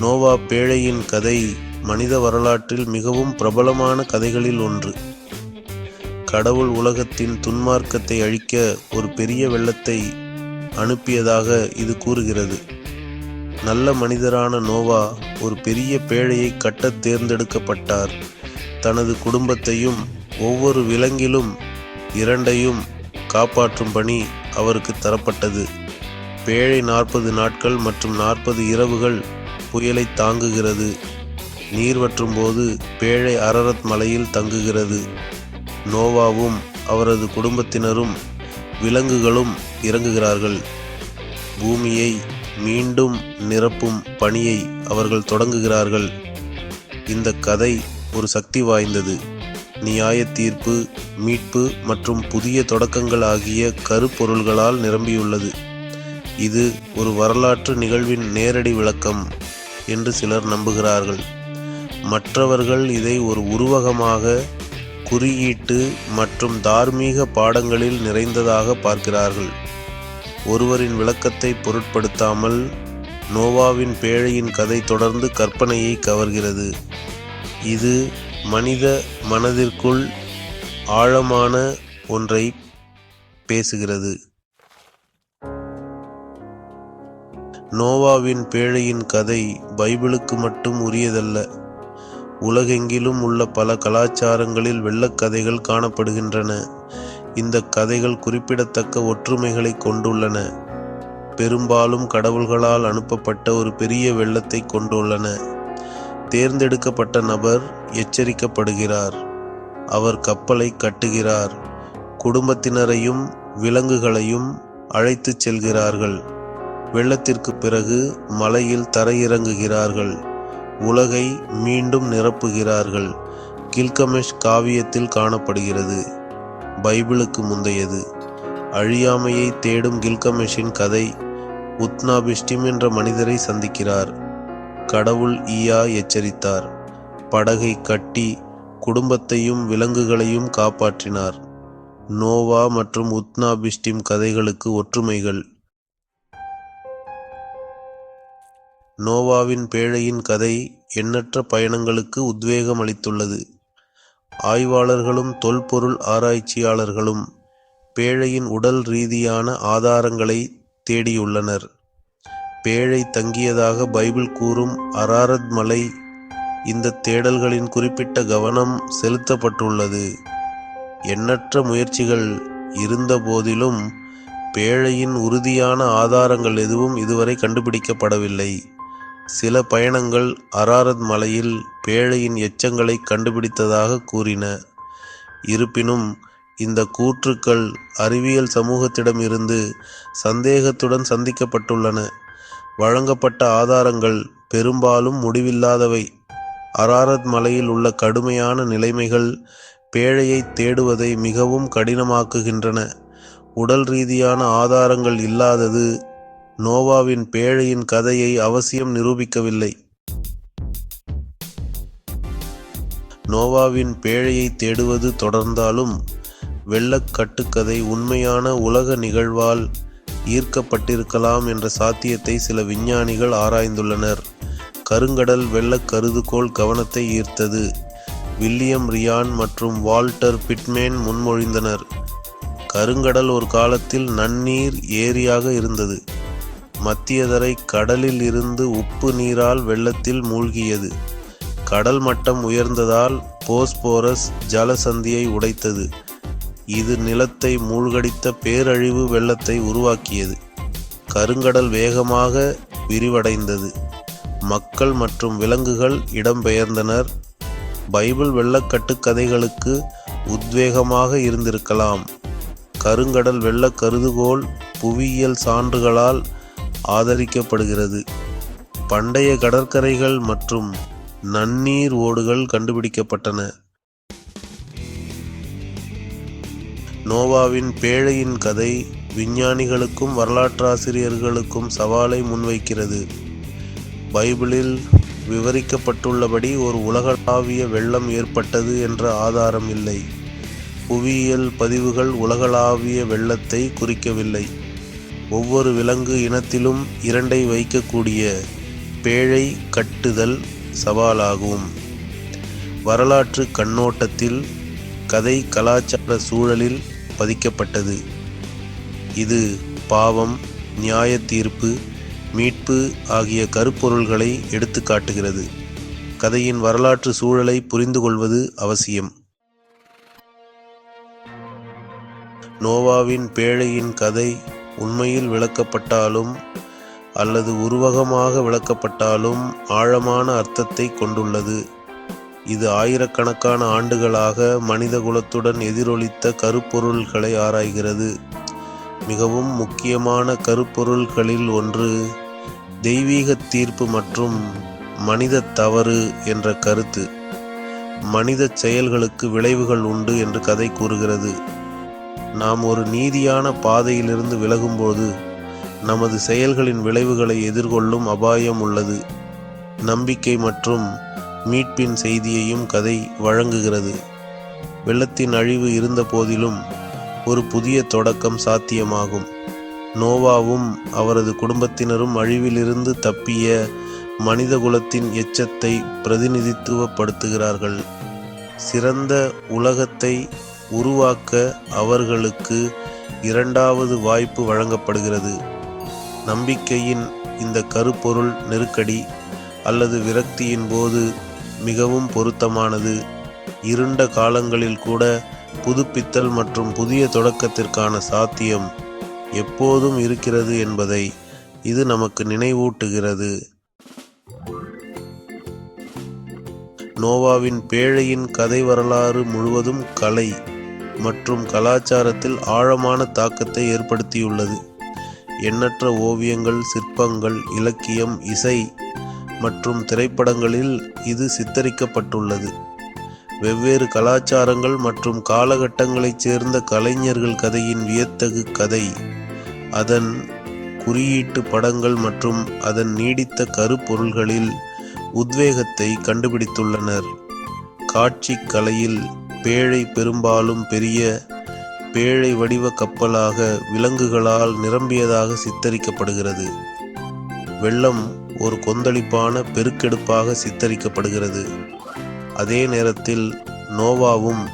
நோவா பேழையின் கதை மனித வரலாற்றில் மிகவும் பிரபலமான கதைகளில் ஒன்று. கடவுள் உலகத்தின் துன்மார்க்கத்தை அழிக்க ஒரு பெரிய வெள்ளத்தை அனுப்பியதாக இது கூறுகிறது. நல்ல மனிதரான நோவா ஒரு பெரிய பேழையை கட்டத் தேர்ந்தெடுக்கப்பட்டார். தனது குடும்பத்தையும் ஒவ்வொரு விலங்கிலும் இரண்டையும் காப்பாற்றும் பணி அவருக்கு தரப்பட்டது. பேழை நாற்பது நாட்கள் மற்றும் நாற்பது இரவுகள் புயலை தாங்குகிறது. நீர் வற்றும் போது பேழை அரரத் மலையில் தங்குகிறது. நோவாவும் அவரது குடும்பத்தினரும் விலங்குகளும் இறங்குகிறார்கள். பூமியை மீண்டும் நிரப்பும் பணியை அவர்கள் தொடங்குகிறார்கள். இந்த கதை ஒரு சக்தி வாய்ந்தது. நியாய தீர்ப்பு மீட்பு மற்றும் புதிய தொடக்கங்கள் ஆகிய கருப்பொருள்களால் நிரம்பியுள்ளது. இது ஒரு வரலாற்று நிகழ்வின் நேரடி விளக்கம். என்று சிலர் நம்புகிறார்கள். மற்றவர்கள் இதை ஒரு உருவகமாக குறியீட்டு மற்றும் தார்மீக பாடங்களில் நிறைந்ததாக பார்க்கிறார்கள். ஒருவரின் விளக்கத்தை பொருட்படுத்தாமல் நோவாவின் பேழையின் கதை தொடர்ந்து கற்பனையை கவர்கிறது. இது மனித மனதிற்குள் ஆழமான ஒன்றை பேசுகிறது. நோவாவின் பேழையின் கதை பைபிளுக்கு மட்டும் உரியதல்ல. உலகெங்கிலும் உள்ள பல கலாச்சாரங்களில் வெள்ளக்கதைகள் காணப்படுகின்றன. இந்த கதைகள் குறிப்பிடத்தக்க ஒற்றுமைகளை கொண்டுள்ளன. பெரும்பாலும் கடவுள்களால் அனுப்பப்பட்ட ஒரு பெரிய வெள்ளத்தை கொண்டுள்ளன. தேர்ந்தெடுக்கப்பட்ட நபர் எச்சரிக்கப்படுகிறார். அவர் கப்பலை கட்டுகிறார். குடும்பத்தினரையும் விலங்குகளையும் அழைத்துச் செல்கிறார்கள். வெள்ளத்திற்கு பிறகு மலையில் தரையிறங்குகிறார்கள். உலகை மீண்டும் நிரப்புகிறார்கள். கில்கமெஷ் காவியத்தில் காணப்படுகிறது. பைபிளுக்கு முந்தையது. அழியாமையை தேடும் கில்கமெஷின் கதை உத்னாபிஷ்டிம் என்ற மனிதரை சந்திக்கிறார். கடவுள் ஈயா எச்சரித்தார். படகை கட்டி குடும்பத்தையும் விலங்குகளையும் காப்பாற்றினார். நோவா மற்றும் உத்னாபிஷ்டிம் கதைகளுக்கு ஒற்றுமைகள். நோவாவின் பேழையின் கதை எண்ணற்ற பயணங்களுக்கு உத்வேகம் அளித்துள்ளது ஆய்வாளர்களும் தொல்பொருள் ஆராய்ச்சியாளர்களும் பேழையின் உடல் ரீதியான ஆதாரங்களை தேடியுள்ளனர். பேழை தங்கியதாக பைபிள் கூறும் அராரத் மலை இந்த தேடல்களின் குறிப்பிட்ட கவனம் செலுத்தப்பட்டுள்ளது. எண்ணற்ற முயற்சிகள் இருந்த போதிலும் பேழையின் உறுதியான ஆதாரங்கள் எதுவும் இதுவரை கண்டுபிடிக்கப்படவில்லை. சில பயணங்கள் அராரத் மலையில் பேழையின் எச்சங்களை கண்டுபிடித்ததாக கூறின. இருப்பினும் இந்த கூற்றுக்கள் அறிவியல் சமூகத்திடமிருந்து சந்தேகத்துடன் சந்திக்கப்பட்டுள்ளன. வழங்கப்பட்ட ஆதாரங்கள் பெரும்பாலும் முடிவில்லாதவை. அராரத் மலையில் உள்ள கடுமையான நிலைமைகள் பேழையை தேடுவதை மிகவும் கடினமாக்குகின்றன. உடல் ரீதியான ஆதாரங்கள் இல்லாதது நோவாவின் பேழையின் கதையை அவசியம் நிரூபிக்கவில்லை. நோவாவின் பேழையை தேடுவது தொடர்ந்தாலும் வெள்ளக் கட்டுக்கதை உண்மையான உலக நிகழ்வால் ஈர்க்கப்பட்டிருக்கலாம் என்ற சாத்தியத்தை சில விஞ்ஞானிகள் ஆராய்ந்துள்ளனர். கருங்கடல் வெள்ளக் கருதுகோள் கவனத்தை ஈர்த்தது. வில்லியம் ரியான் மற்றும் வால்டர் பிட்மேன் முன்மொழிந்தனர். கருங்கடல் ஒரு காலத்தில் நன்னீர் ஏரியாக இருந்தது. மத்தியதரை கடலில் இருந்து உப்பு நீரால் வெள்ளத்தில் மூழ்கியது. கடல் மட்டம் உயர்ந்ததால் போஸ்போரஸ் ஜலசந்தியை உடைத்தது. இது நிலத்தை மூழ்கடித்த பேரழிவு வெள்ளத்தை உருவாக்கியது. கருங்கடல் வேகமாக விரிவடைந்தது. மக்கள் மற்றும் விலங்குகள் இடம்பெயர்ந்தனர். பைபிள் வெள்ளக்கட்டுக்கதைகளுக்கு உத்வேகமாக இருந்திருக்கலாம். கருங்கடல் வெள்ளக் கருதுகோள் புவியியல் சான்றுகளால் ஆதரிக்கப்படுகிறது. பண்டைய கடற்கரைகள் மற்றும் நன்னீர் ஓடுகள் கண்டுபிடிக்கப்பட்டன. நோவாவின் பேழையின் கதை விஞ்ஞானிகளுக்கும் வரலாற்றாசிரியர்களுக்கும் சவாலை முன்வைக்கிறது. பைபிளில் விவரிக்கப்பட்டுள்ளபடி ஒரு உலகளாவிய வெள்ளம் ஏற்பட்டது என்ற ஆதாரம் இல்லை. புவியியல் பதிவுகள் உலகளாவிய வெள்ளத்தை குறிக்கவில்லை. ஒவ்வொரு விலங்கு இனத்திலும் இரண்டை வைக்கக்கூடிய பேழை கட்டுதல் சவாலாகும். வரலாற்று கண்ணோட்டத்தில் கதை கலாச்சார சூழலில் பதிக்கப்பட்டது. இது பாவம் நியாய தீர்ப்பு மீட்பு ஆகிய கருப்பொருள்களை எடுத்து காட்டுகிறது கதையின் வரலாற்று சூழலை புரிந்து கொள்வது அவசியம். நோவாவின் பேழையின் கதை உண்மையில் விளக்கப்பட்டாலும் அல்லது உருவகமாக விளக்கப்பட்டாலும் ஆழமான அர்த்தத்தை கொண்டுள்ளது. இது ஆயிரக்கணக்கான ஆண்டுகளாக மனித குலத்துடன் எதிரொலித்த கருப்பொருள்களை ஆராய்கிறது. மிகவும் முக்கியமான கருப்பொருள்களில் ஒன்று தெய்வீக தீர்ப்பு மற்றும் மனித தவறு என்ற கருத்து. மனித செயல்களுக்கு விளைவுகள் உண்டு என்று கதை கூறுகிறது. நாம் ஒரு நீதியான பாதையிலிருந்து விலகும்போது நமது செயல்களின் விளைவுகளை எதிர்கொள்ளும் அபாயம் உள்ளது. நம்பிக்கை மற்றும் மீட்பின் செய்தியையும் கதை வழங்குகிறது. வெள்ளத்தின் அழிவு இருந்த போதிலும் ஒரு புதிய தொடக்கம் சாத்தியமாகும். நோவாவும் அவரது குடும்பத்தினரும் அழிவிலிருந்து தப்பிய மனிதகுலத்தின் எச்சத்தை பிரதிநிதித்துவப்படுத்துகிறார்கள். சிறந்த உலகத்தை உருவாக்க அவர்களுக்கு இரண்டாவது வாய்ப்பு வழங்கப்படுகிறது. நம்பிக்கையின் இந்த கருப்பொருள் நெருக்கடி அல்லது விரக்தியின் போது மிகவும் பொருத்தமானது. இருண்ட காலங்களில் கூட புதுப்பித்தல் மற்றும் புதிய தொடக்கத்திற்கான சாத்தியம் எப்போதும் இருக்கிறது என்பதை இது நமக்கு நினைவூட்டுகிறது. நோவாவின் பேழையின் கதை வரலாறு முழுவதும் கலை. மற்றும் கலாச்சாரத்தில் ஆழமான தாக்கத்தை ஏற்படுத்தியுள்ளது. எண்ணற்ற ஓவியங்கள் சிற்பங்கள் இலக்கியம் இசை மற்றும் திரைப்படங்களில் இது சித்தரிக்கப்பட்டுள்ளது. வெவ்வேறு கலாச்சாரங்கள் மற்றும் காலகட்டங்களைச் சேர்ந்த கலைஞர்கள் கதையின் வியத்தகு கதை அதன் குறியீட்டு படங்கள் மற்றும் அதன் நீடித்த கருப்பொருள்களில் உத்வேகத்தை கண்டுபிடித்துள்ளனர். காட்சி கலையில் பேழை பெரும்பாலும் பெரிய பேழை வடிவ கப்பலாக விலங்குகளால் நிரம்பியதாக சித்தரிக்கப்படுகிறது. வெள்ளம் ஒரு கொந்தளிப்பான பெருக்கெடுப்பாக சித்தரிக்கப்படுகிறது. அதே நேரத்தில் நோவாவும்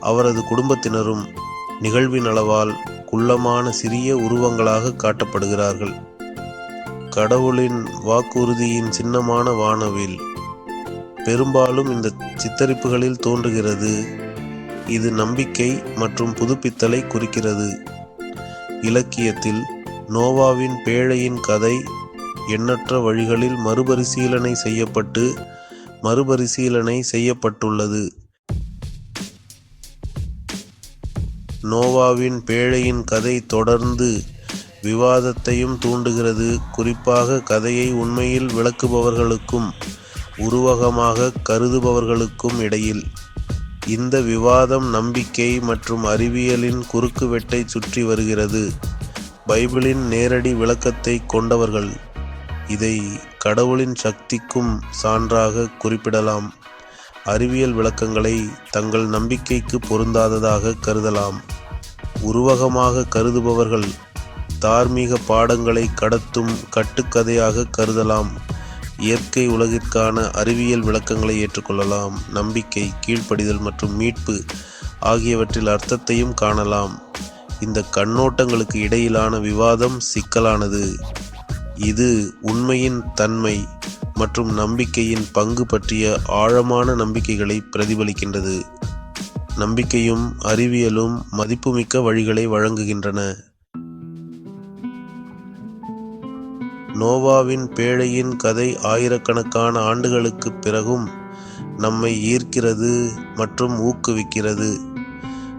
அவரது குடும்பத்தினரும் நிகழ்வின் அளவால் குள்ளமான சிறிய உருவங்களாக காட்டப்படுகிறார்கள். கடவுளின் வாக்குறுதியின் சின்னமான வானவில் பெரும்பாலும் இந்த சித்தரிப்புகளில் தோன்றுகிறது. இது நம்பிக்கை மற்றும் புதுப்பித்தலை குறிக்கிறது. இலக்கியத்தில் நோவாவின் பேழையின் கதை எண்ணற்ற வழிகளில் மறுபரிசீலனை செய்யப்பட்டு மறுபரிசீலனை செய்யப்பட்டுள்ளது. நோவாவின் பேழையின் கதை தொடர்ந்து விவாதத்தையும் தூண்டுகிறது. குறிப்பாக கதையை உண்மையில் விளக்குபவர்களுக்கும் உருவகமாக கருதுபவர்களுக்கும் இடையில் இந்த விவாதம் நம்பிக்கை மற்றும் அறிவியலின் குறுக்குவெட்டை சுற்றி வருகிறது. பைபிளின் நேரடி விளக்கத்தை கொண்டவர்கள் இதை கடவுளின் சக்திக்கும் சான்றாக குறிப்பிடலாம். அறிவியல் விளக்கங்களை தங்கள் நம்பிக்கைக்கு பொருந்தாததாக கருதலாம். உருவகமாக கருதுபவர்கள் தார்மீக பாடங்களை கடத்தும் கட்டுக்கதையாக கருதலாம். இயற்கை உலகிற்கான அறிவியல் விளக்கங்களை ஏற்றுக்கொள்ளலாம் நம்பிக்கை கீழ்ப்படிதல் மற்றும் மீட்பு ஆகியவற்றில் அர்த்தத்தையும் காணலாம். இந்த கண்ணோட்டங்களுக்கு இடையிலான விவாதம் சிக்கலானது. இது உண்மையின் தன்மை மற்றும் நம்பிக்கையின் பங்கு பற்றிய ஆழமான நம்பிக்கைகளை பிரதிபலிக்கின்றது. நம்பிக்கையும் அறிவியலும் மதிப்புமிக்க வழிகளை வழங்குகின்றன. நோவாவின் பேழையின் கதை ஆயிரக்கணக்கான ஆண்டுகளுக்குப் பிறகும் நம்மை ஈர்க்கிறது மற்றும் ஊக்குவிக்கிறது.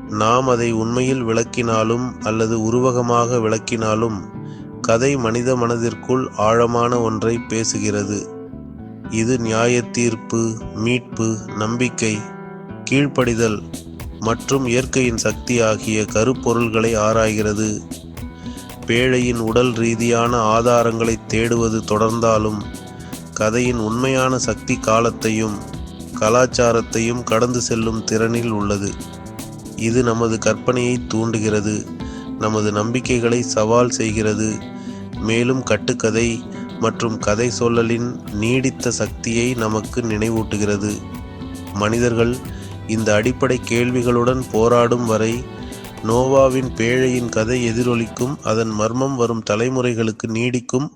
நாம் அதை உண்மையில் விளக்கினாலும் அல்லது உருவகமாக விளக்கினாலும் கதை மனித மனதிற்குள் ஆழமான ஒன்றை பேசுகிறது. இது நியாய தீர்ப்பு மீட்பு நம்பிக்கை கீழ்ப்படிதல் மற்றும் இயற்கையின் சக்தி ஆகிய கருப்பொருள்களை ஆராய்கிறது. பேழையின் உடல் ரீதியான ஆதாரங்களை தேடுவது தொடர்ந்தாலும் கதையின் உண்மையான சக்தி காலத்தையும் கலாச்சாரத்தையும் கடந்து செல்லும் திறனில் உள்ளது. இது நமது கற்பனையை தூண்டுகிறது நமது நம்பிக்கைகளை சவால் செய்கிறது. மேலும் கட்டுக்கதை மற்றும் கதை சொல்லலின் நீடித்த சக்தியை நமக்கு நினைவூட்டுகிறது. மனிதர்கள் இந்த அடிப்படை கேள்விகளுடன் போராடும் வரை நோவாவின் பேழையின் கதை எதிரொலிக்கும் அதன் மர்மம் வரும் தலைமுறைகளுக்கு நீடிக்கும்